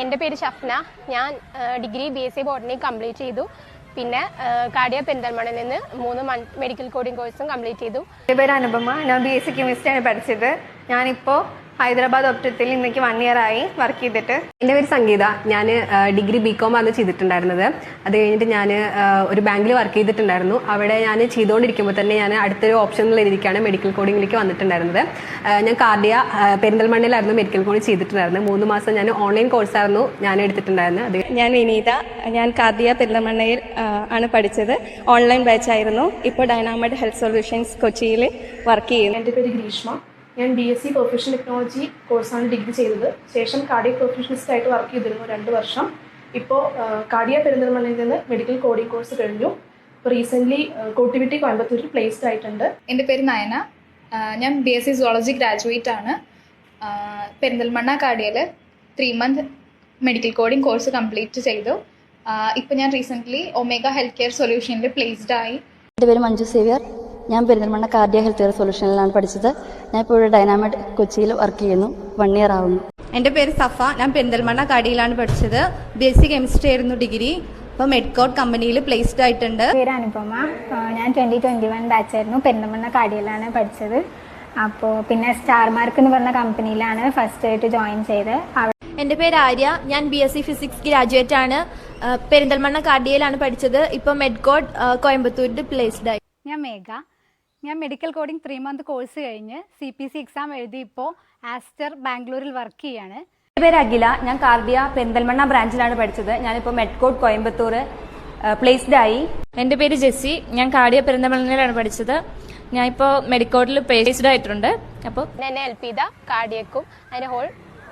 എന്റെ പേര് ഷഫ്ന. ഞാൻ degree B S C botany complete ചെയ്തു. പിന്നെ കാർഡിയ പെരിന്തൽമണ്ണയിൽ നിന്ന് മൂന്ന് മെഡിക്കൽ കോഡിംഗ് കോഴ്സും കംപ്ലീറ്റ് ചെയ്തു. എന്റെ പേര് അനുപമ. ഞാൻ ബി എസ് സി കെമിസ്ട്രിയാണ് പഠിച്ചത്. ഞാനിപ്പോൾ ഹൈദരാബാദ് ഒപ്റ്റത്തിൽ ഇന്നേക്ക് വൺ ഇയർ ആയി വർക്ക് ചെയ്തിട്ട്. എന്റെ പേര് സംഗീത. ഞാൻ ഡിഗ്രി ബി കോം ആണ് ചെയ്തിട്ടുണ്ടായിരുന്നത്. അത് കഴിഞ്ഞിട്ട് ഞാൻ ഒരു ബാങ്കിൽ വർക്ക് ചെയ്തിട്ടുണ്ടായിരുന്നു. അവിടെ ഞാൻ ചെയ്തുകൊണ്ടിരിക്കുമ്പോൾ തന്നെ ഞാൻ അടുത്തൊരു ഓപ്ഷൻ എന്നുള്ള രീതിക്കാണ് മെഡിക്കൽ കോഡിങ്ങിലേക്ക് വന്നിട്ടുണ്ടായിരുന്നത്. ഞാൻ കാർഡിയ പെരിന്തൽമണ്ണയിലായിരുന്നു മെഡിക്കൽ കോഡിങ് ചെയ്തിട്ടുണ്ടായിരുന്നത്. മൂന്ന് മാസം ഞാൻ ഓൺലൈൻ കോഴ്സായിരുന്നു ഞാൻ എടുത്തിട്ടുണ്ടായിരുന്നത്. അത് ഞാൻ വിനീത. ഞാൻ കാർഡിയ പെരിന്തൽമണ്ണയിൽ ആണ് പഠിച്ചത്. ഓൺലൈൻ ബാച്ച് ആയിരുന്നു. ഇപ്പോൾ ഡൈനാമൈഡ് ഹെൽത്ത് സൊല്യൂഷൻസ് കൊച്ചിയിൽ വർക്ക് ചെയ്യുന്നു. എന്റെ പേര് ഗ്രീഷ്മ. ഞാൻ B S C professional technology കോഴ്സാണ് ഡിഗ്രി ചെയ്തത്. ശേഷം കാർഡിയ പ്രൊഫഷണലിസ്റ്റ് ആയിട്ട് വർക്ക് ചെയ്തിരുന്നു രണ്ട് വർഷം. ഇപ്പോൾ കാർഡിയ പെരിന്തൽമണ്ണയിൽ നിന്ന് മെഡിക്കൽ കോഡിംഗ് കോഴ്സ് കഴിഞ്ഞു. ഇപ്പോൾ റീസെന്റ്ലി കോട്ടിവിറ്റി കോയമ്പത്തൂരിൽ പ്ലേസ്ഡ് ആയിട്ടുണ്ട്. എന്റെ പേര് നയന. ഞാൻ B S C zoology graduate ആണ്. Perinthalmanna കാർഡിയയിൽ three month medical coding course complete ചെയ്തു. ഇപ്പോൾ ഞാൻ റീസെന്റ്ലി ഒമേഗ ഹെൽത്ത് കെയർ സൊല്യൂഷനിൽ പ്ലേസ്ഡ് ആയി. എന്റെ പേര് മഞ്ജു സേവ്യർ. ഞാൻ പെരിന്തൽമണ്ണ കാർഡിയ ഹെൽത്ത് കെയർ സൊല്യൂഷനിലാണ് പഠിച്ചത്. ഞാൻ ഇപ്പോൾ ഡൈനാമിക് ഡൈനാമൈഡ് കൊച്ചിയിൽ വർക്ക് ചെയ്യുന്നു. വൺ ഇയർ ആവുന്നു. എന്റെ പേര് സഫ. ഞാൻ പെരിന്തൽമണ്ണ കടിയിലാണ് പഠിച്ചത്. ബി എസ് സി കെമിസ്ട്രി ആയിരുന്നു ഡിഗ്രി. ഇപ്പോൾ മെഡ്കോട്ട് കമ്പനിയിൽ പ്ലേസ്ഡ് ആയിട്ടുണ്ട്. പേര് അനുപമ. ഞാൻ ട്വന്റി ട്വന്റി വൺ ബാച്ചായിരുന്നു പെരിന്തൽമണ്ണ കാടിയിലാണ് പഠിച്ചത്. അപ്പോൾ പിന്നെ സ്റ്റാർ മാർക്ക് എന്ന് പറഞ്ഞ കമ്പനിയിലാണ് ഫസ്റ്റ് ആയിട്ട് ജോയിൻ ചെയ്ത് എന്റെ പേര് ആര്യ. ഞാൻ B S C physics graduate ആണ്. പെരിന്തൽമണ്ണ കാർഡിയയിലാണ് പഠിച്ചത്. ഇപ്പോൾ മെഡ്കോട്ട് കോയമ്പത്തൂരിൽ പ്ലേസ്ഡ് ആയി. ഞാൻ മേഘ. ഞാൻ medical coding three month course കഴിഞ്ഞ് സി പി സി എക്സാം എഴുതി ഇപ്പോൾ ആസ്റ്റർ ബാംഗ്ലൂരിൽ വർക്ക് ചെയ്യാണ്. എന്റെ പേര് അഖില. ഞാൻ കാർഡിയ പെന്തൽമണ്ണ ബ്രാഞ്ചിലാണ് പഠിച്ചത്. ഞാനിപ്പോൾ മെഡ്കോട്ട് കോയമ്പത്തൂർ പ്ലേസ്ഡ് ആയി. എന്റെ പേര് ജെസ്സി. ഞാൻ കാർഡിയ പെരിന്തൽമണ്ണയിലാണ് പഠിച്ചത്. ഞാൻ ഇപ്പോൾ മെഡിക്കോട്ടിൽ പ്ലേസ്ഡ് ആയിട്ടുണ്ട്. അപ്പോൾ എന്നെ ഹെൽപ്പ് ചെയ്ത കാർഡിയക്കും അതിന്റെ ഹോൾ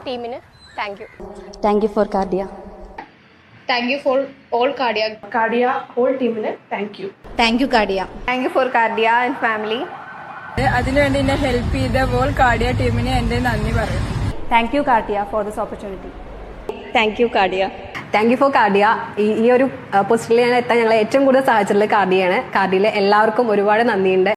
ടീമിന് thank you thank you for Cardia. Thank you for all Cardia Cardia whole ടീമിന് thank you thank you Cardia thank you for Cardia and family അതിനുവേണ്ടി എന്നെ ഹെൽപ്പ് ചെയ്ത ഓൾ കാർഡിയ ടീമിന് എന്റെ നന്ദി പറയും. Thank you Cardia for this opportunity thank you Cardia thank you for Cardia ഈ ഈ ഒരു പൊസിഷനിൽ ഞാൻ എത്താൻ ഞങ്ങളെ ഏറ്റവും കൂടുതൽ സഹായിച്ചിട്ടുള്ളത് കാർഡിയാണ് കാർഡിയിലെ എല്ലാവർക്കും ഒരുപാട് നന്ദിയുണ്ട്.